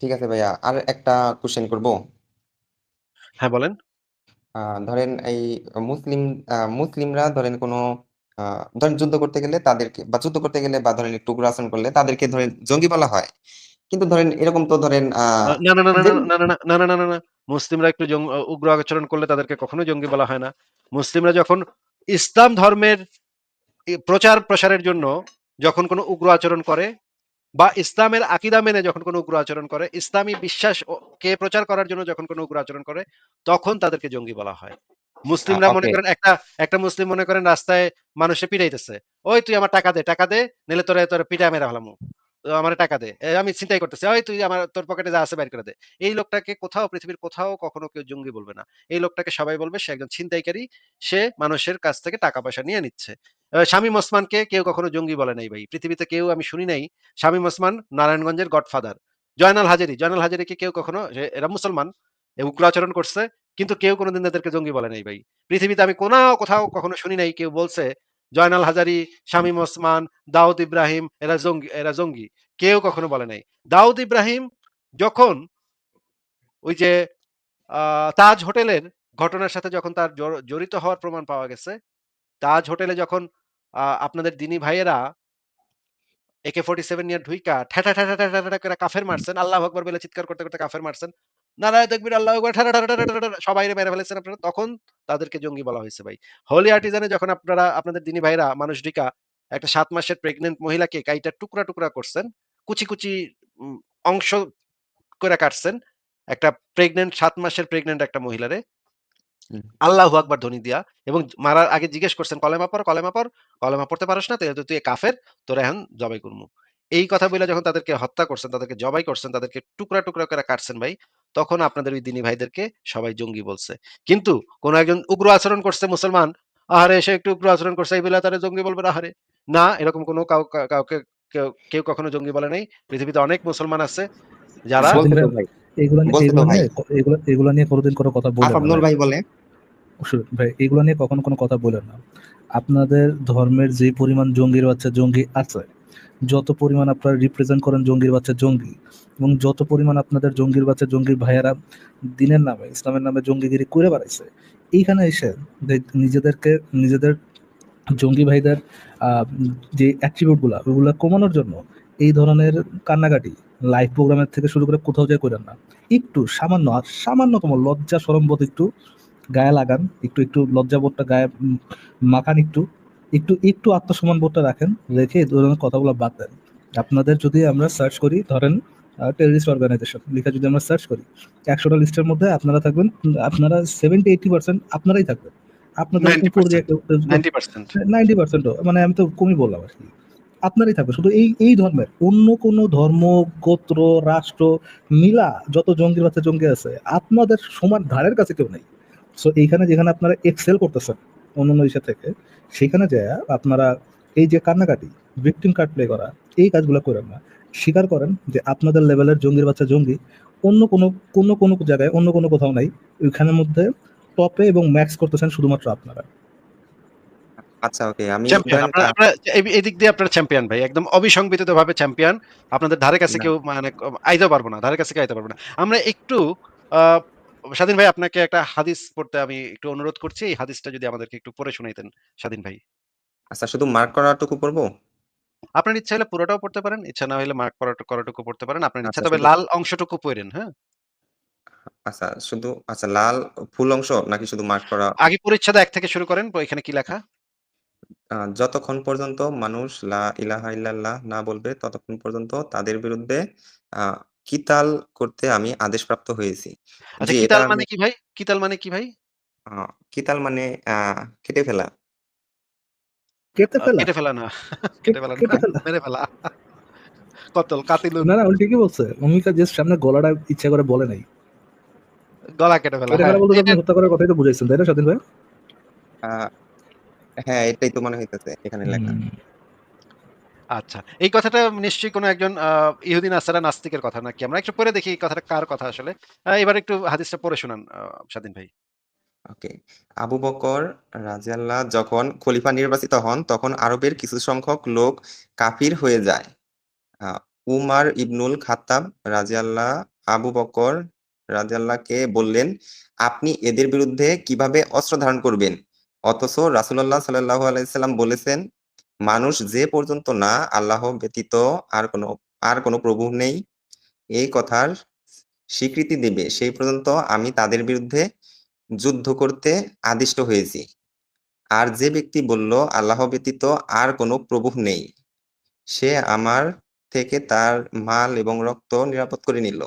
ঠিক আছে ভাইয়া। আর একটা কোয়েশ্চেন করব? হ্যাঁ, বলেন। ধরেন এই মুসলিম মুসলিমরা ধরেন কোন ধরেন যুদ্ধ করতে গেলে তাদেরকে বা যুদ্ধ করতে গেলে বা ধরেন একটু উগ্র আচরণ করলে তাদেরকে ধরেন জঙ্গি বলা হয়। কিন্তু ধরেন এরকম তো ধরেন না, না, না, না, যে না, না, না, না, না, না, না, না। মুসলিমরা একটু জং উগ্র আচরণ করলে তাদেরকে কখনো জঙ্গি বলা হয় না। মুসলিমরা যখন ইসলাম ধর্মের প্রচার প্রসারের জন্য যখন কোন উগ্র আচরণ করে বা ইসলামের আকীদা মেনে যখন কোন উগ্র আচরণ করে, ইসলামী বিশ্বাস কে প্রচার করার জন্য যখন কোন উগ্র আচরণ করে, তখন তাদেরকে জঙ্গি বলা হয়। মুসলিমরা মনে করেন একটা, একটা মুসলিম মনে করেন রাস্তায় মানুষে পিটাইতেছে। "ওই তুই আমার টাকা দে, টাকা দে, নাইলে তোরে, তোরে পিটায় মেরে ফেলামু। তো আমারে টাকা দে। আমি ছিনতাই করতেছি। ওই তুই আমার তোর পকেটে যা আছে বাইর করে দে।" এই লোকটাকে কোথাও পৃথিবীর কোথাও কখনো কেউ জঙ্গি বলবে না। এই লোকটাকে সবাই বলবে সে একজন ছিনতাইকারী। সে মানুষের কাছ থেকে টাকা-পয়সা নিয়ে নিচ্ছে। শামীম ওসমানকে কেউ কখনো জঙ্গি বলে নাই ভাই। পৃথিবীতে কেউ আমি শুনি নাই শামীম ওসমান নারায়ণগঞ্জের গডফাদার। জয়নাল হাজারী, জয়নাল হাজারীকে কেউ কখনো এরা মুসলমান, উগ্র আচরণ করছে। কিন্তু কেউ কোনদিন এদেরকে জঙ্গি বলে নাই ভাই। পৃথিবীতে আমি কোনাও কোথাও কখনো শুনি নাই কেউ বলছে জয়নাল হাজারী, শামীম ওসমান, দাউদ ইব্রাহিম এরা জঙ্গি এরা জঙ্গি। কেউ কখনো বলে নাই। দাউদ ইব্রাহিম যখন ওই যে তাজ হোটেলের ঘটনার সাথে যখন তার জড়িত হওয়ার প্রমাণ পাওয়া গেছে, তাজ হোটেলে যখন আপনাদের দ্বীনি ভাইয়েরা AK-47 নিয়ে ঢুইকা ঠ্যাটা, ঠ্যাটা, ঠ্যাটা করে কাফের মারছেন। আল্লাহু আকবার বলে চিৎকার করতে, করতে কাফের মারছেন। নারায়ে আল্লাহু আকবার, সবাইরে মেরে ফেলেছেন আপনারা। তখন তাদেরকে জঙ্গি বলা হইছে ভাই। হোলি আর্টিজানে যখন আপনারা আপনাদের দ্বীনি ভাইরা মানুষ ঢুইকা একটা ৭ মাসের প্রেগন্যান্ট মহিলাকে কাইটা টুকরা, টুকরা করছেন। কুচি, কুচি উম অংশ কইরা কাটছেন। একটা প্রেগন্যান্ট ৭ মাসের প্রেগনেন্ট একটা মহিলারে। আল্লাহু আকবার ধ্বনি দিয়া এবং মারার আগে জিজ্ঞেস করছেন, "কলেমা পড়, কলেমা পড়। কলেমা পড়তে পারোস না? তো তুই কাফের। তোরে এখন জবাই করমু।" এই কথা বইলা যখন তাদেরকে হত্যা করছেন, তাদেরকে জবাই করছেন, তাদেরকে টুকরা, টুকরা করে কাটছেন ভাই, তখন আপনাদের ওই দ্বীনি ভাইদেরকে সবাই জঙ্গি বলছে। কিন্তু কোন একজন উগ্র আচরণ করছে মুসলমান, আহারে সে একটু উগ্র আচরণ করছে এই বইলা তারে জঙ্গি বলবে না আহারে। না, এরকম কোন কাউ কাউকে কেউ কখনো জঙ্গি বলে নাই। পৃথিবীতে অনেক মুসলমান আছে যারা। এগুলা নিয়ে এগুলা কোনদিন কোন কথা ভাই। ভাই বলে। ভাই এগুলা নিয়ে কখনো কোনো কথা বইলেন না। আপনাদের ধর্মের যে পরিমাণ জঙ্গির বাচ্চা জঙ্গি আছে, যত পরিমাণ আপনারা রিপ্রেজেন্ট করেন জঙ্গির বাচ্চা জঙ্গি এবং যত পরিমাণ আপনাদের জঙ্গির বাচ্চা জঙ্গির ভাইয়েরা দিনের নামে, ইসলামের নামে জঙ্গিগিরি করে বেড়াইছে। এইখানে এসে নিজেদেরকে নিজেদের জঙ্গি ভাইদের যে অ্যাট্রিবিউটগুলা ওগুলা কমানোর জন্য এই ধরনের কান্নাকাটি লাইভ প্রোগ্রামের থেকে শুরু করে কোথাও যেয়ে করেন না। একটু সামান্য আর সামান্যতম লজ্জা শরমবোধ একটু গায়ে লাগান। একটু, একটু লজ্জাবোধটা গায়ে মাখান একটু। একটু, একটু আত্মসম্মান বোধটা রাখেন। রেখে এই ধরনের কথাগুলো বাদ দেন। আপনাদের যদি আমরা সার্চ করি ধরেন টেররিস্ট অর্গানাইজেশন লিখে যদি আমরা সার্চ করি, ১০০ টা লিস্টের মধ্যে আপনারা থাকবেন আপনারা 70-80% আপনারাই থাকবেন। আপনাদের উপর দিয়ে 90% কেউ কেউ 90% 90% ও মানে আমি তো কমই বললাম আরকি। আপনারই থাকবে। শুধু এই, এই ধর্মের অন্য কোন ধর্ম, গোত্র, রাষ্ট্র মিলা যত জঙ্গির বাচ্চা জঙ্গি আছে, আপনাদের সমান ধারের কাছে কেউ নেই। সো এইখানে যেখানে আপনারা এক্সেল করতেছেন অন্যান্য ইসে থেকে, সেখানে যায়া আপনারা এই যে কান্নাকাটি, ভিকটিম কার্ড প্লে করা, এই কাজগুলা কইরেন না। স্বীকার করেন যে আপনাদের লেভেলের জঙ্গির বাচ্চা জঙ্গি অন্য কোনো, কোনো, কোনো জায়গায় অন্য কোনো কোথাও নাই। ওইখানের মধ্যে টপে এবং ম্যাক্স করতেছেন শুধুমাত্র আপনারা। আচ্ছা ওকে। আমি চ্যাম্পিয়ন আপনারা এই এদিক দিয়ে আপনারা চ্যাম্পিয়ন ভাই। একদম অবিসংবিদিতভাবে চ্যাম্পিয়ন। আপনাদের ধারে কাছে কেউ মানে ক আইতেও পারব না। ধারে কাছে কেউ আইতে পারবে না। আমরা একটু স্বাধীন ভাই আপনাকে একটা হাদিস পড়তে আমি একটু অনুরোধ করছি। এই হাদিসটা যদি আমাদেরকে একটু পড়ে শুনাইতেন স্বাধীন ভাই। আচ্ছা শুধু মার্ক করাটুকু পড়ব? আপনার ইচ্ছা হলে পুরোটাও পড়তে পারেন। ইচ্ছা না হলে মার্ক করা করাটুকু পড়তে পারেন। আপনার ইচ্ছা আচ্ছা তবে লাল অংশটুকু পড়েন হ্যাঁ? আচ্ছা শুধু আচ্ছা লাল ফুল অংশ নাকি শুধু মার্ক করা? আগে পরিচ্ছেদ এক থেকে শুরু করেন। এখানে কি লেখা? যতক্ষণ পর্যন্ত মানুষ লা ইলাহা ইল্লাল্লাহ না বলবে ততক্ষণ পর্যন্ত তাদের বিরুদ্ধে কিতাল করতে আমি আদেশপ্রাপ্ত হয়েছি। আচ্ছা এটা কিতাল আমি মানে কি ভাই? কিতাল মানে কি ভাই? আ কিতাল মানে আ কেটে ফেলা। কেটে আ ফেলা? কেটে ফেলা না। কেটে ফেলা না। কেটে ফেলা? মেরে ফেলা। কতল কাতিলুন। না, না উনি ঠিকই বলছে। অমিকা জাস্ট সামনে গলাটা ইচ্ছা করে বলে নাই। গলা কেটে ফেলা। কেটে হ্যাঁ, ফেলা বলতে এটা হত্যা করার কথাই তো বুঝাইছেন, তাই না স্বাধীন ভাই? আ হ্যাঁ, এটাই তো মনে হইতেছে এখানে লেখা। হুম। আচ্ছা। এই কথাটা নিশ্চয়ই কোনো একজন আ ইহুদি নাসারা নাস্তিকের কথা নাকি? আমরা একটু পরে দেখি এই কথাটা কার কথা আসলে। এবার একটু হাদিসটা পড়ে শোনান স্বাধীন ভাই। ওকে। আবু বকর রাদিয়াল্লাহ যখন খলিফা নির্বাচিত হন তখন আরবের কিছু সংখ্যক লোক কাফির হয়ে যায়। উমার ইবনুল খাত্তাব রাদিয়াল্লাহ আবু বকর রাদিয়াল্লাহকে বললেন, "আপনি এদের বিরুদ্ধে কীভাবে অস্ত্র ধারণ করবেন? অথচ রাসূলুল্লাহ সাল্লাল্লাহু আলাইহি সাল্লাম বলেছেন, মানুষ যে পর্যন্ত না আল্লাহ ব্যতীত আর কোনো আর কোনো প্রভু নেই এই কথার স্বীকৃতি দেবে সেই পর্যন্ত আমি তাদের বিরুদ্ধে যুদ্ধ করতে আদিষ্ট হয়েছি। আর যে ব্যক্তি বলল আল্লাহ ব্যতীত আর কোনো প্রভু নেই, সে আমার থেকে তার মাল এবং রক্ত নিরাপদ করে নিল।"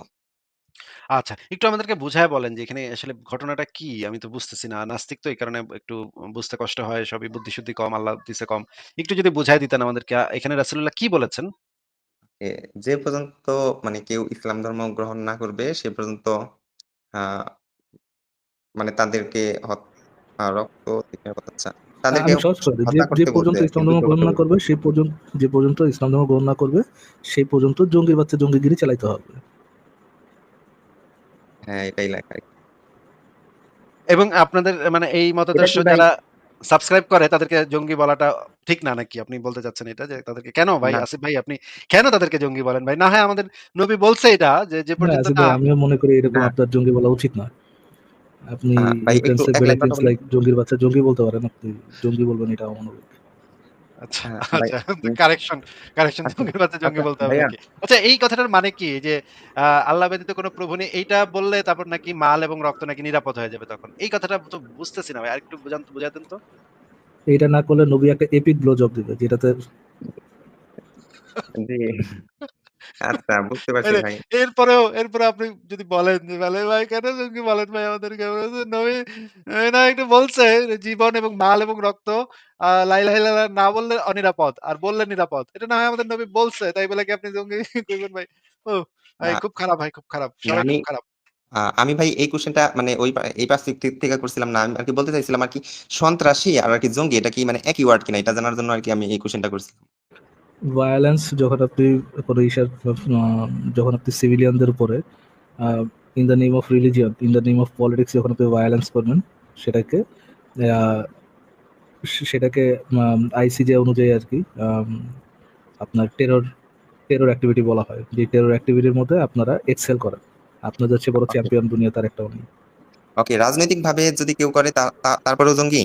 আচ্ছা, একটু আমাদেরকে বুঝায় বলেন যে এখানে আসলে ঘটনাটা কি? আমি তো বুঝতেছি না। নাস্তিক তো এই কারণে একটু বুঝতে কষ্ট হয়। সবই বুদ্ধি-শুদ্ধি কম, আল্লাহ দিছে কম। একটু যদি বুঝায় দিতেন আমাদেরকে আ এখানে রাসূলুল্লাহ কি বলেছেন? এ যে পর্যন্ত মানে কেউ ইসলাম ধর্ম গ্রহণ না করবে সে পর্যন্ত আ মানে তাদেরকে হত আ রক্ত আচ্ছা তাদেরকে আমি সহজ করে দিই। যে হত্যা যে করতে পর্যন্ত বলছে ইসলাম কিন্তু ধর্ম গ্রহণ না করবে সে পর্যন্ত যে পর্যন্ত ইসলাম ধর্ম গ্রহণ না করবে সেই পর্যন্ত জঙ্গির বাচ্চা জঙ্গিগিরি চালাইতে হবে। হ্যাঁ, এটাই লেখা। এবং আপনাদের মানে এই মতাদর্শ যারা সাবস্ক্রাইব করে তাদেরকে জঙ্গি বলাটা ঠিক না নাকি? আপনি বলতে চাচ্ছেন এটা যে তাদেরকে কেন ভাই আসিফ ভাই আপনি কেন তাদেরকে জঙ্গি বলেন ভাই? না হয় আমাদের নবী বলছে এটা যে, যে পর্যন্ত না আমিও মনে করি এরকম। আপনার জঙ্গি বলা উচিত না। আপনি like জঙ্গির বাচ্চা জঙ্গি বলতে পারেন আপনি। জঙ্গি বলবেন এটা অমানবিক। আচ্ছা, হ্যাঁ, আচ্ছা কারেকশন, কারেকশন আচ্ছা, জঙ্গি আচ্ছা বলতে হবে আচ্ছা এই কথাটার মানে কি? যে আল্লাহ ব্যতীত কোনো প্রভু নেই এইটা বললে তারপর নাকি মাল এবং রক্ত নাকি নিরাপদ হয়ে যাবে তখন। এই কথাটা তো বুঝতেছি না ভাই। আরেকটু বুঝান তো তো। এটা না করলে নবী একটা এপিক ব্লো জব দিবে যেটাতে। আচ্ছা বুঝতে পারছি আরে ভাই। এরপরেও এরপরে আপনি যদি বলেন যে ভাই, ভাই কেন জঙ্গি বলেন ভাই আমাদেরকে? নবী নবী না একটু বলছে জীবন এবং মাল এবং রক্ত আ লা ইলাহা ইল্লাল্লাহ না বললে অনিরাপদ। আর বললে নিরাপদ। এটা না হয় আমাদের নবী বলছে। তাই বলে কি আপনি জঙ্গি কইবেন ভাই? ওহ! ভাই না, খুব খারাপ ভাই, খুব খারাপ। সবাই আমি খুব খারাপ। আ আমি ভাই এই কোয়েশ্চেনটা মানে ওই পা এই পার্সপেক্টিভ থেকে করছিলাম না। আমি আরকি বলতে চাইছিলাম আরকি সন্ত্রাসী আর আরকি জঙ্গি এটা কি মানে একই ওয়ার্ড কিনা এটা জানার জন্য আরকি আমি এই কোয়েশ্চেনটা করছিলাম। ভায়োলেন্স যখন আপনি কোনো ইসের যখন আপনি সিভিলিয়ানদের উপরে in the name of religion, in the name of politics যখন আপনি ভায়োলেন্স করবেন সেটাকে সেটাকে আইসিজে অনুযায়ী আর কি আপনার টেরর টেরর অ্যাক্টিভিটি বলা হয়। যে টেরর অ্যাক্টিভিটির মধ্যে আপনারা এক্সেল করেন। আপনাদের চেয়ে বড় চ্যাম্পিয়ন দুনিয়া তার একটাও নেই। ওকে রাজনৈতিকভাবে যদি কেউ করে তারপরেও জঙ্গি?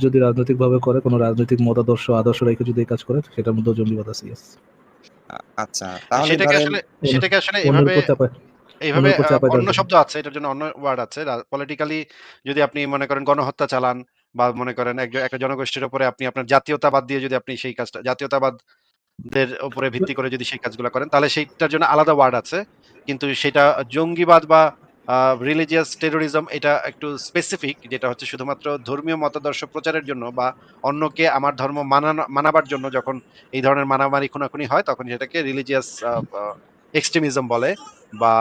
যদি রাজনৈতিকভাবে করে কোনো রাজনৈতিক মতাদর্শ আদর্শ রেখে যদি কাজ করে সেটার মধ্যেও জঙ্গিবাদ আছে আচ্ছা তাহলে সেটাকে আসলে সেটাকে আসলে এভাবে এইভাবে অন্যের উপর আ চাপায় দেওয়ার অন্য শব্দ আছে। এটার জন্য অন্য ওয়ার্ড আছে। পলিটিক্যালি যদি আপনি মনে করেন গণহত্যা চালান বা মনে করেন এক একটা জনগোষ্ঠীর উপরে আপনি আপনার জাতীয়তাবাদ দিয়ে যদি আপনি সেই কাজটা জাতীয়তাবাদের উপরে ভিত্তি করে যদি সেই কাজগুলা করেন তাহলে সেইটার জন্য আলাদা ওয়ার্ড আছে। কিন্তু সেটা জঙ্গিবাদ বা রিলিজিয়াস টেরোরিজম এটা একটু স্পেসিফিক যেটা হচ্ছে শুধুমাত্র ধর্মীয় মতাদর্শ প্রচারের জন্য বা অন্যকে আমার ধর্ম মানানো মানাবার জন্য যখন এই ধরনের মারামারি খুনাখুনি হয় তখন সেটাকে রিলিজিয়াস এক্সট্রিমিজম বলে বা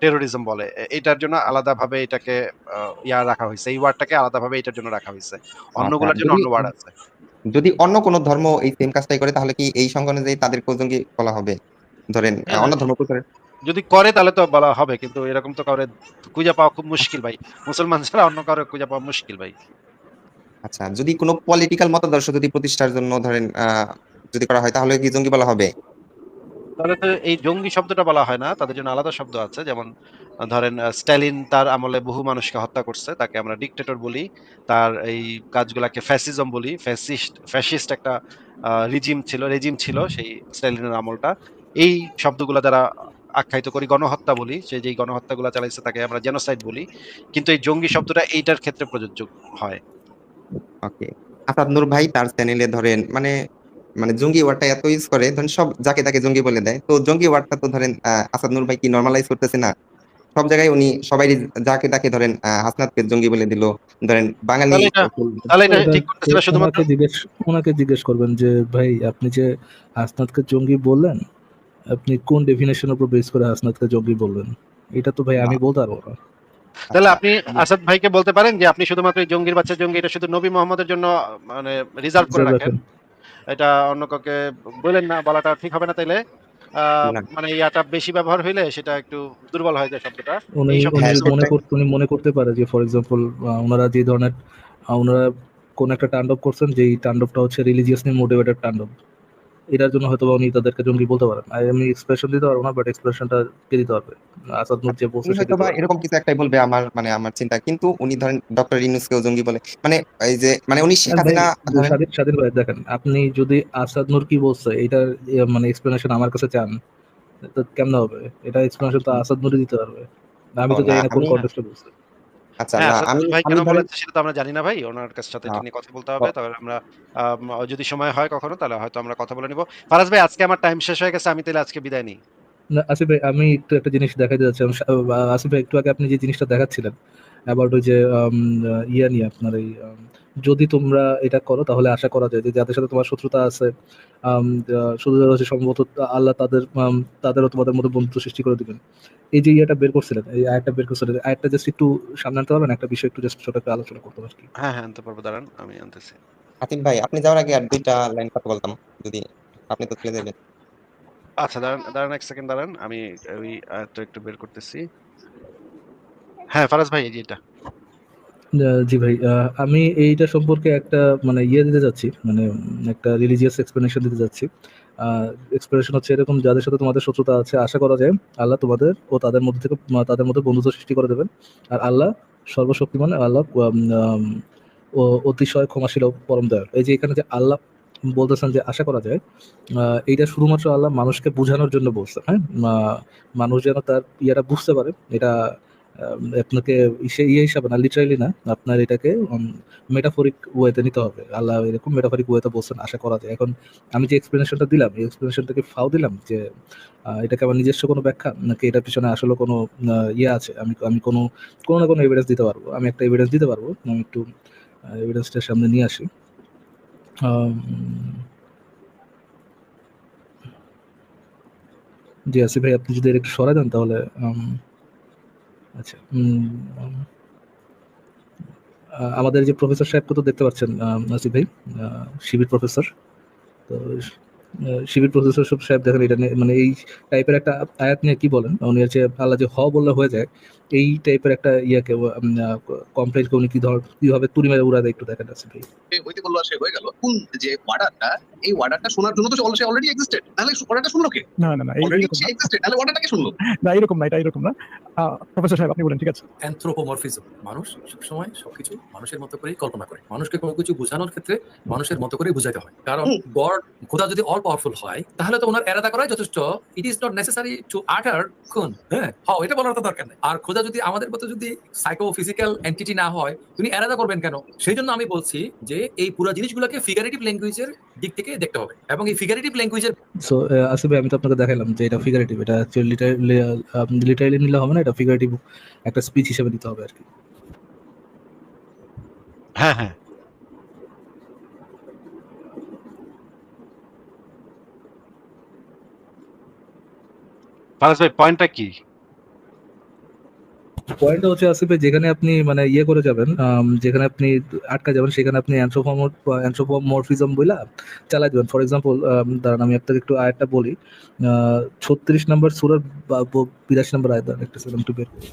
টেরোরিজম বলে। এটার জন্য আলাদাভাবে এটাকে ইয়া রাখা হয়েছে এই ওয়ার্ডটাকে আলাদাভাবে এটার জন্য রাখা হয়েছে আচ্ছা অন্যগুলার জন্য যদি অন্য ওয়ার্ড আছে। যদি অন্য কোন ধর্ম এই সেম কাজটাই করে তাহলে কি এই সংজ্ঞা অনুযায়ী তাদেরকেও জঙ্গি বলা হবে? ধরেন হ্যাঁ, অন্য ধর্ম প্রচারের যদি করে তাহলে তো বলা হবে। কিন্তু এরকম তো কাউরে খুঁজে পাওয়া খুব মুশকিল ভাই। মুসলমান ছাড়া অন্য কাউরে খুঁজে পাওয়া মুশকিল ভাই। আচ্ছা যদি কোন পলিটিক্যাল মতাদর্শ যদি প্রতিষ্ঠার জন্য ধরেন যদি করা হয় তাহলে কি জঙ্গি বলা হবে? তাহলে তো এই জঙ্গি শব্দটা বলা হয় না। তাদের জন্য আলাদা শব্দ আছে। যেমন ধরেন স্ট্যালিন তার আমলে বহু মানুষকে হত্যা করছে। তাকে আমরা ডিক্টেটর বলি। তার এই কাজগুলাকে ফ্যাসিজম বলি। ফ্যাসিস্ট ফ্যাসিস্ট একটা রিজিম ছিল রেজিম ছিল সেই স্ট্যালিনের আমলটা। এই শব্দগুলো দ্বারা আখ্যায়িত করি গণহত্যা বলি। সে যেই গণহত্যাগুলা চালাইছে তাকে আমরা জেনোসাইড বলি। কিন্তু এই জঙ্গি শব্দটা এইটার ক্ষেত্রে প্রযোজ্য হয়। ওকে। আসাদ নূর ভাই তার চ্যানেলে ধরেন মানে, মানে জঙ্গি ওয়ার্ডটা এত ইউজ করে ধরেন সব যাকে তাকে জঙ্গি বলে দেয়। তো জঙ্গি ওয়ার্ডটা তো ধরেন আসাদ নূর ভাই কি নরমালাইজ করতেছে না? সব জায়গায় উনি সবারই যাকে তাকে ধরেন হাসনাতকে জঙ্গি বলে দিল। ধরেন বাঙালি তাহলে এটা তাহলে এটা এটা ঠিক করতেছে না শুধুমাত্র ওনাকে জিজ্ঞেস ওনাকে জিজ্ঞেস করবেন যে ভাই আপনি যে হাসনাতকে জঙ্গি বললেন, আপনি কোন ডেফিনিশন এর উপর বেস করে হাসনাতকে জঙ্গি বললেন? এটা তো ভাই আমি বলতে পারব না। তাহলে আপনি আসাদ ভাইকে বলতে পারেন যে আপনি শুধুমাত্র এই জঙ্গির বাচ্চা জঙ্গি এটা শুধু নবী মোহাম্মদের জন্য মানে রিজার্ভ করে রাখেন। এটা অন্য কাউকে বইলেন না বলাটা ঠিক হবে না তাইলে? মানে ইয়াটা বেশি ব্যবহার হইলে সেটা একটু দুর্বল হয়ে যায় শব্দটা। উনি এই হ্যাঁ, মনে করতে করতে উনি মনে করতে পারে যে ফর এক্সাম্পল ওনারা যে ধরনের ওনারা কোন একটা তাণ্ডব করছেন যেই তাণ্ডবটা হচ্ছে রিলিজিয়াসলি মোটিভেটেড তাণ্ডব। এটার জন্য হয়তো উনি তাদেরকে জঙ্গি বলতে পারেন। আমি এক্সপ্রেশন দিতে পারব না বাট এক্সপ্রেশনটা কে দিতে পারবে? আসাদ নূর যে বলছে উনি সে হয়তো দিতে এরকম কিছু একটাই বলবে আমার মানে আমার চিন্তা। কিন্তু উনি ধরেন ডক্টর ইউনুসকেও জঙ্গি বলে। মানে এই যে মানে উনি শেখ না হাসিনা স্বাধীন স্বাধীন ভাই দেখেন আপনি যদি আসাদ নূর কি বলছে এটার মানে এক্সপ্লেনেশন আমার কাছে চান তো কেমন হবে? এটা এক্সপ্লেনেশন তো আসাদ নূরই দিতে পারবে। আমি তো জানি না, কোন কন্টেস্টে বলছে। আচ্ছা হ্যাঁ না আমি ভাই কেন বলেছে সেটা তো আমরা জানি না ভাই ওনার সাথে এটা। নিয়ে কথা বলতে হবে তাহলে আমরা যদি সময় হয় কখনো তাহলে হয়তো আমরা কথা বলে নিব। ফারাজ ভাই আজকে আমার টাইম শেষ হয়ে গেছে আমি তাহলে আজকে বিদায় নিই। না আসিফ ভাই আমি একটু একটা জিনিস দেখাতে যাচ্ছিলাম সা- আসিফ ভাই একটু আগে আপনি যে জিনিসটা দেখাচ্ছিলেন অ্যাবাউট ওই যে আম, আহ, ইয়া নিয়ে আপনার এই যদি তোমরা এটা করো তাহলে আশা করা যায় যে যাদের সাথে তোমার শত্রুতা আছে আহ, শত্রুতা আছে সম্ভবত আল্লাহ তাদের তাদেরও তোমাদের মধ্যে বন্ধুত্ব সৃষ্টি করে দিবেন। এই যে ইয়েটা বের করছিলেন এই আয়টা বের করছিলেন আয়টা জাস্ট একটু সামনে আনতে পারবেন? একটা বিষয় একটু জাস্ট ছোট করে আলোচনা করতে পারি কি? হ্যাঁ হ্যাঁ আনতে পারব দাঁড়ান আমি আনতেছি। আতিফ ভাই আপনি যাওয়ার আগে আর দুইটা লাইন কথা বলতাম যদি আপনি তো তুলে দেবেন আচ্ছা দাঁড়ান দাঁড়ান এক সেকেন্ড দাঁড়ান আমি ওই আয়াতটা একটু বের করতেছি। হ্যাঁ ফারাজ ভাই এই যে এটা। আহ, জি ভাই আমি এইটা সম্পর্কে একটা মানে ইয়ে দিতে যাচ্ছি মানে একটা রিলিজিয়াস এক্সপ্লেনেশন দিতে যাচ্ছি এক্সপ্লেনেশন হচ্ছে এরকম, যাদের সাথে তোমাদের শত্রুতা আছে, আশা করা যায় আল্লাহ তোমাদের ও তাদের মধ্যে থেকে তাদের মধ্যে বন্ধুত্ব সৃষ্টি করে দেবেন। আর আল্লাহ সর্বশক্তিমান আল্লাহ ও অতিশয় ক্ষমাশীল পরম দয়াল। এই যে এখানে যে আল্লাহ বলতেছেন যে আশা করা যায় এইটা শুধুমাত্র আল্লাহ মানুষকে বোঝানোর জন্য বলছে হ্যাঁ? মানুষ যেন তার ইয়েটা বুঝতে পারে, এটা আপনাকে ইয়ে হিসাবে না লিটারালি না, আপনার এটাকে মেটাফরিক ওয়েতে নিতে হবে। আল্লাহ এরকম মেটাফরিক ওয়েতে বলছেন, আশা করা যায়। এখন আমি যে এক্সপ্লেনেশনটা দিলাম, এই এক্সপ্লেনেশনটাকে ফাও দিলাম যে এটাকে আমার নিজস্ব কোনো ব্যাখ্যা, নাকি এটার পিছনে আসলে কোনো ইয়ে আছে? আমি আমি কোনো কোনো না কোনো এভিডেন্স দিতে পারব। আমি একটা এভিডেন্স দিতে পারব। আমি একটু এভিডেন্সটার সামনে নিয়ে আসি। জি, আসিফ ভাই, আপনি যদি একটু সরা দেন তাহলে আচ্ছা। আমাদের যে প্রফেসর সাহেবকে তো দেখতে পাচ্ছেন নাসির ভাই? শিবির প্রফেসর। তো শিবির প্রফেসর সব সাহেব দেখেন, এটা মানে এই টাইপের একটা আয়াত নিয়ে কি বলেন? উনি হচ্ছে আল্লাহ যে হ বললে হয়ে যায়। এই টাইপের একটা ইয়াকে কমপ্লেন উনি কি ধর কীভাবে তুড়ি মেরে উড়া দেয় একটু দেখেন আসিফ ভাই হইতে বলল সে হয়ে গেল। কোন যে ওয়ার্ডারটা এই ওয়ার্ডারটা শোনার জন্য তো সে অলরেডি এক্সিস্টেড তাহলে ওয়ার্ডারটা শুনলো কে? না না না অলরেডি এক্সিস্টেড তাহলে ওয়ার্ডারটাকে শুনলো? না এরকম না এটা এরকম না। প্রফেসর সাহেব আপনি বলেন ঠিক আছে? অ্যানথ্রোপোমরফিজম মানুষ সবসময় সবকিছু মানুষের মতো করেই কল্পনা করে। মানুষকে কোনো কিছু বোঝানোর ক্ষেত্রে মানুষের মতো করেই বুঝাইতে হয়। কারণ গড খোদা যদি অল পাওয়ারফুল হয় তাহলে তো ওনার এরাদা করাই যথেষ্ট। It is not necessary to utter খুন হ্যাঁ হ্যাঁ এটা বলার তো দরকার নেই। আর খোদা যদি আমাদের মতো যদি সাইকো ফিজিক্যাল এন্টিটি না হয় তিনি এরাদা করবেন কেন? সেই জন্য আমি বলছি যে এই পুরো জিনিসগুলোকে ফিগারেটিভ ল্যাঙ্গুয়েজের দিক থেকে দেখতে হবে এবং এই ফিগারেটিভ ল্যাঙ্গুয়েজের সো আসিফ ভাই আমি তো আপনাকে দেখালাম যে এটা ফিগারেটিভ এটা অ্যাকচুয়ালি লিটারালি নিলে হবে না এটা ফিগারেটিভ একটা স্পিচ হিসেবে দিতে হবে আর কি। হ্যাঁ হ্যাঁ। ফারাজ ভাই পয়েন্টটা কি? পয়েন্টটা হচ্ছে আসিফ যেখানে আপনি মানে ইয়ে করে যাবেন যেখানে আপনি আটকা যাবেন, সেখানে আপনি অ্যান্থ্রোপমরফিজম বইলা চালাই দেবেন ফর এক্সাম্পল দাঁড়ান, আমি আপনাকে একটু আয়াতটা বলি ছত্রিশ নম্বর সুরার বিরাশি নম্বর আয়াত দাঁড়ান একটা সেকেন্ড একটু বের করি।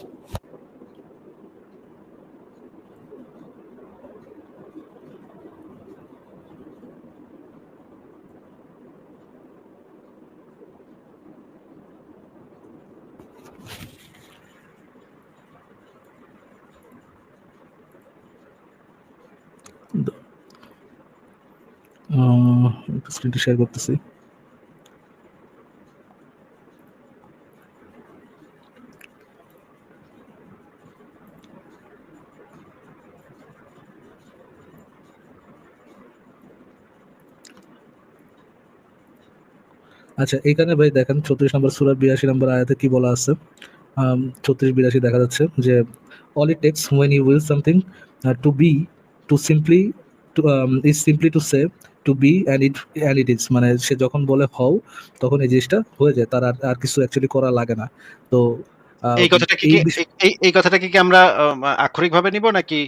আহ, একটু স্ক্রিনটা শেয়ার করতেছি। আচ্ছা এখানে ভাই দেখেন, ছত্রিশ নম্বর সুরা বিরাশি নম্বর আয়াতে কি বলা আছে? ছত্রিশ বিরাশি দেখা যাচ্ছে যে all it takes when you will something to be to simply to is simply to say to be and it and it is মানে সে যখন বলে হও তখন এই জিনিসটা হয়ে যায়। তার আর আর কিছু অ্যাকচুয়ালি করা লাগে না। তো এই কথাটা কি um, এই কথাটা কি আমরা নিব নাকি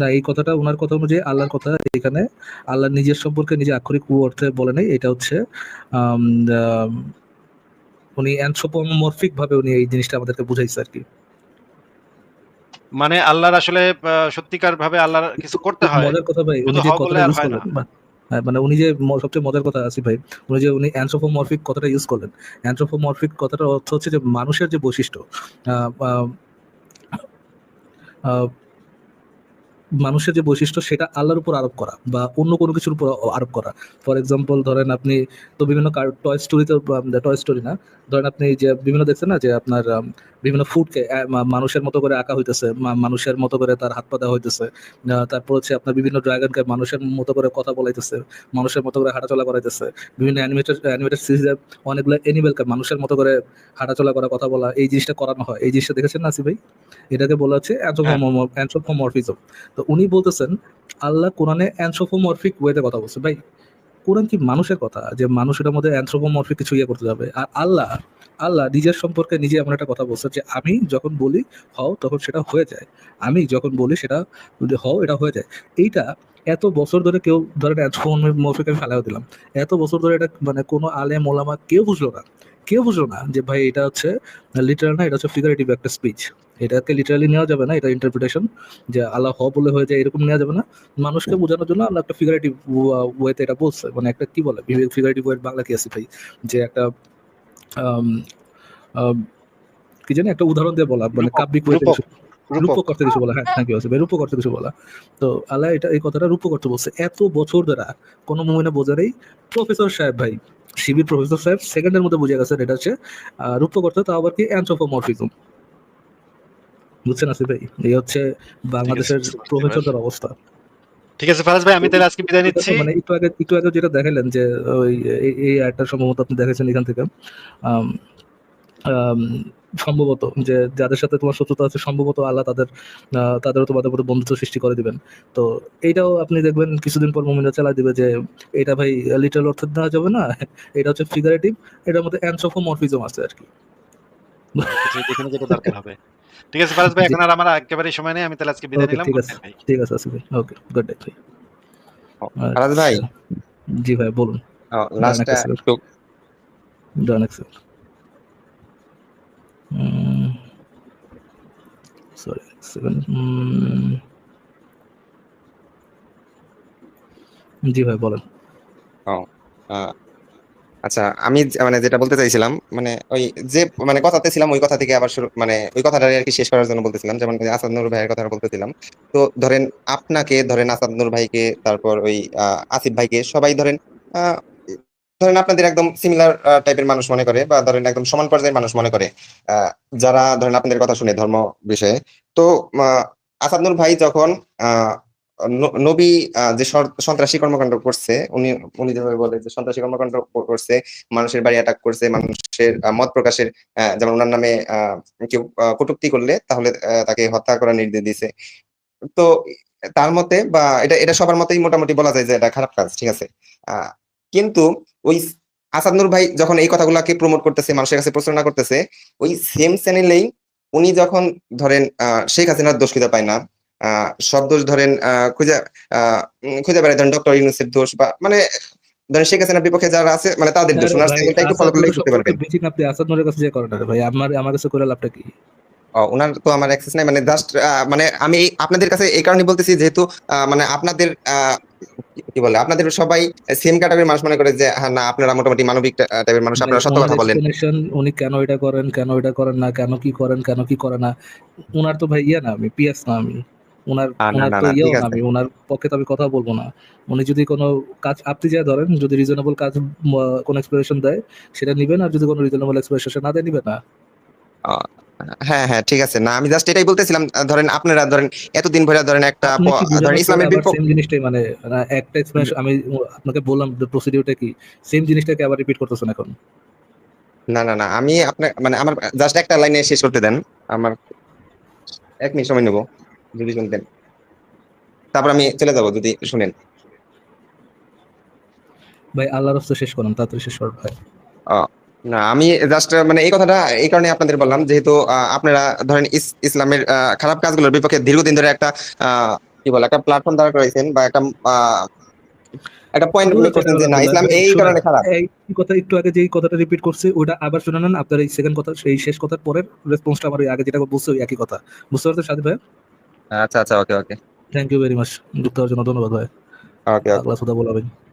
না এই কথাটা ওনার কথা অনুযায়ী আল্লাহর কথা এখানে আল্লাহ নিজের সম্পর্কে নিজে আক্ষরিক অর্থে বলে নাই। এটা হচ্ছে উনি অ্যানথ্রোপোমরফিক ভাবে উনি এই জিনিসটা আমাদেরকে বুঝাইছে আর কি। মানে আল্লাহর আসলে সত্যিকার ভাবে আল্লাহর কিছু করতে হয়। মজার কথা ভাই উনি যে কথা কথাটা ইউজ করলেন হ্যাঁ, মানে উনি যে সবচেয়ে মজার কথা আসি ভাই উনি যে উনি অ্যান্থ্রোপোমরফিক কথাটা ইউজ করলেন। অ্যান্থ্রোপোমরফিক কথাটার অর্থ হচ্ছে যে মানুষের যে বৈশিষ্ট্য আহ, আহ, আহ, মানুষের যে বৈশিষ্ট্য সেটা আল্লাহর উপর আরোপ করা বা অন্য কোনো কিছুর উপর আরোপ করা। ফর এক্সাম্পল ধরেন আপনি তো বিভিন্ন টয় স্টোরিতে টয় স্টোরি না? ধরেন আপনি যে বিভিন্ন দেখছেন না যে আপনার বিভিন্ন ফুডকে মানুষের মতো করে আঁকা হইতেছে মানুষের মতো করে তার হাত পা দেওয়া হইতেছে তারপর হচ্ছে আপনার বিভিন্ন ড্রাগনকে মানুষের মতো করে কথা বলাইতেছে, মানুষের মতো করে হাঁটাচলা করাইতেছে, বিভিন্ন অ্যানিমেটেড অ্যানিমেটেড সিরিজে অনেকগুলো অ্যানিমেলকে মানুষের মতো করে হাঁটাচলা করা, কথা বলা, এই জিনিসটা করানো হয়। এই জিনিসটা দেখেছেন না আসিফ ভাই? এটাকে বলা হচ্ছে অ্যান্থ্রোপোমরফিজম তো উনি বলতেছেন, আল্লাহ কোরআনে অ্যান্থ্রোপোমরফিক ওয়েতে কথা বলছে। ভাই, কোরআন কি মানুষের কথা? যে মানুষের মধ্যে অ্যান্থ্রোপোমরফিক কিছু ইয়ে করতে যাবে? আর আল্লাহ আল্লাহ নিজের সম্পর্কে নিজে এমন একটা কথা বলছে যে আমি যখন বলি হও, তখন সেটা হয়ে যায়। আমি যখন বলি সেটা হও, এটা হয়ে যায়। এইটা এত বছর ধরে কেউ ধরেন অ্যান্থ্রোপোমরফিক আমি ফেলাও দিলাম। এত বছর ধরে এটা মানে কোনো আলে মোলামা কেউ বুঝলো না। কেউ বুঝলো না যে ভাই এটা হচ্ছে লিটারাল না, এটা হচ্ছে ফিগারেটিভ একটা স্পিচ এটাকে লিটারালি নেওয়া যাবে না এটা ইন্টারপ্রিটেশন যে আল্লাহ হ বলে হয়ে যায় এরকম নেওয়া যাবে না। মানুষকে বোঝানোর জন্য আল্লাহ একটা ফিগারেটিভ ওয়েতে এটা বলছে মানে একটা কি বলে? ফিগারেটিভ ওয়েট বাংলা কি আছে ভাই? যে একটা কি জানি একটা উদাহরণ দিয়ে বলা মানে কাব্যিক ওয়েতে রূপক, কিছু কিছু বলা হ্যাঁ ইউ ভাই রূপক করতে কিছু বলা। তো আল্লাহ এটা এই কথাটা রূপক বলছে। এত বছর ধরে কোনো মুমিনে বোঝা নেই। প্রফেসর সাহেব ভাই শিবির প্রফেসর সাহেব সেকেন্ডের মধ্যে বুঝে গেছেন এটা হচ্ছে রূপক করতে তাও আবার কি অ্যান্থ্রোপোমরফিজম বুঝছেন ভাই? এই হচ্ছে বাংলাদেশের প্রফেসরদের অবস্থা। ঠিক আছে ফারাজ ভাই আমি তাহলে আজকে বিদায় নিচ্ছি। মানে একটু আগে একটু আগে যেটা দেখালেন যে ওই এই- সম্ভবত আপনি দেখেছেন এখান থেকে। সম্ভবত যে যাদের সাথে তোমার শত্রুতা আছে সম্ভবত আল্লাহ তাদের আহ, তাদেরও তোমাদের মধ্যে বন্ধুত্ব সৃষ্টি করে দিবেন। তো এইটাও আপনি দেখবেন কিছুদিন পর মুমিনরা চালাই দিবে যে এটা ভাই লিটারাল অর্থ দেওয়া যাবে না এটা হচ্ছে ফিগারেটিভ এটার মধ্যে অ্যান্থ্রোপোমরফিজম আছে আর কি। যেখানে যেটা দরকার হবে। ঠিক আছে ফারাজ ভাই এখন আর আমার একেবারে সময় নেই আমি তাহলে আজকে বিদায় নিলাম ঠিক আছে। ঠিক আছে আসিফ ভাই ওকে গুড নাইট ভাই। ফারাজ ভাই। আচ্ছা। জি ভাই বলুন। লাস্ট একটা। ডান এক্সেল সরি সেভেন জি ভাই বলেন। আচ্ছা আমি মানে যেটা বলতে চাইছিলাম মানে ওই যে মানে কথাতে ছিলাম, ওই কথা থেকে আবার শুরু মানে ওই কথাটা আর কি শেষ করার জন্য বলতেছিলাম, যেমন আসাদ নূর ভাইয়ের কথা বলতেছিলাম। তো ধরেন আপনাকে, ধরেন আসাদ নূর ভাইকে, তারপর ওই আসিফ ভাইকে সবাই ধরেন ধরেন আপনাদের একদম সিমিলার টাইপের মানুষ মনে করে, বা ধরেন একদম সমান পর্যায়ের মানুষ মনে করে যারা ধরেন আপনাদের কথা শুনে ধর্ম বিষয়ে। তো আসাদ নূর ভাই যখন নবী যে সন্ত্রাসী কর্মকাণ্ড করছে, উনি উনি যেভাবে বলে যে সন্ত্রাসী কর্মকাণ্ড করছে, মানুষের বাড়ি অ্যাটাক করছে, মানুষের মত প্রকাশের যেমন ওনার নামে কেউ কটূক্তি করলে তাহলে তাকে হত্যা করার নির্দেশ দিয়েছে তো তার মতে বা এটা এটা সবার মতেই মোটামুটি বলা যায় যে এটা খারাপ কাজ, ঠিক আছে? কিন্তু ওই আসাদ নূর ভাই যখন এই কথাগুলাকে প্রমোট করতেছে, মানুষের কাছে প্রচারণা করতেছে, ওই সেম চ্যানেলেই উনি যখন ধরেন শেখ হাসিনার দোষ পায় না সব দোষ ধরেন আহ, খুঁজে খুঁজে বেড়ায় ডক্টর ইউনুসের দোষ বা মানে ধরেন শেখ হাসিনার বিপক্ষে যারা আছে মানে তাদের দোষ ওনার চ্যানেলটা একটু ফলো করলেই বুঝতে পারবেন বেশি আপনি আসাদ নূরের কাছে যে করেন ভাই? আমার আমার কাছে করে লাভটা কি? ওনার তো আমার অ্যাক্সেস নাই মানে জাস্ট মানে আমি আপনাদের কাছে এই কারণে বলতেছি যেহেতু মানে আপনাদের কি বলে আপনাদের সবাই সেম ক্যাটাগরির মানুষ মনে করে যে হ্যাঁ না আপনারা মোটামুটি মানবিক টাইপের মানুষ আপনারা সত্য কথা বলেন। উনি কেন এটা করেন কেন এটা করেন না কেন কি করেন কেন কি করে না উনার তো ভাই ইয়া না আমি পিএস না আমি। তো ইয়েও আছে। আমি উনার পক্ষে তো আমি কথা বলব না। উনি যদি কোনো কাজ আপনি যা ধরেন যদি রিজনেবল কাজ কোনো এক্সপ্লেনেশন দেয় সেটা নিবেন আর যদি কোনো রিজনেবল এক্সপ্লেনেশন না দেয় নিবে না। হ্যাঁ হ্যাঁ ঠিক আছে। না আমি জাস্ট এটাই বলতেছিলাম ধরেন আপনারা ধরেন এতদিন ধরে ধরেন একটা ধরেন ইসলামের বিপক্ষ same জিনিসটাই মানে একটা এক্সপ্লেনেশন আমি আপনাকে বললাম প্রসিডিউরটা কি? সেম জিনিসটাকে আবার রিপিট করতেছেন এখন। না না না আমি আপনার মানে আমার জাস্ট একটা লাইনে শেষ করতে দেন। আমার এক মিনিট সময় নেব। যদি শুনতেন তারপর আমি চলে যাব যদি শুনেন। ভাই আল্লাহর রাস্তা শেষ করেন তাড়াতাড়ি শেষ করেন ভাই। না আমি জাস্ট মানে এই কথাটা এই কারণে আপনাদের বললাম যেহেতু আপনারা ধরেন ইসলামের খারাপ কাজগুলোর বিপক্ষে দীর্ঘদিন ধরে একটা কি বলে একটা প্ল্যাটফর্ম দাঁড় করাইছেন বা একটা একটা পয়েন্ট ওগুলো করছেন যে না ইসলাম এই কারণে খারাপ। এই কথা একটু আগে যেই কথাটা রিপিট করছে ওটা আবার শুনে নেন আপনার এই সেকেন্ড কথা সেই শেষ কথার পরের রেসপন্সটা আমার আগে যেটা বলছে ওই একই কথা। বুঝতে পারছেন সাথে ভাই? আচ্ছা আচ্ছা okay okay. Thank you very much যুক্ত হওয়ার জন্য ধন্যবাদ ভাই। ওকে। আল্লাহ সুদা বলাবেন।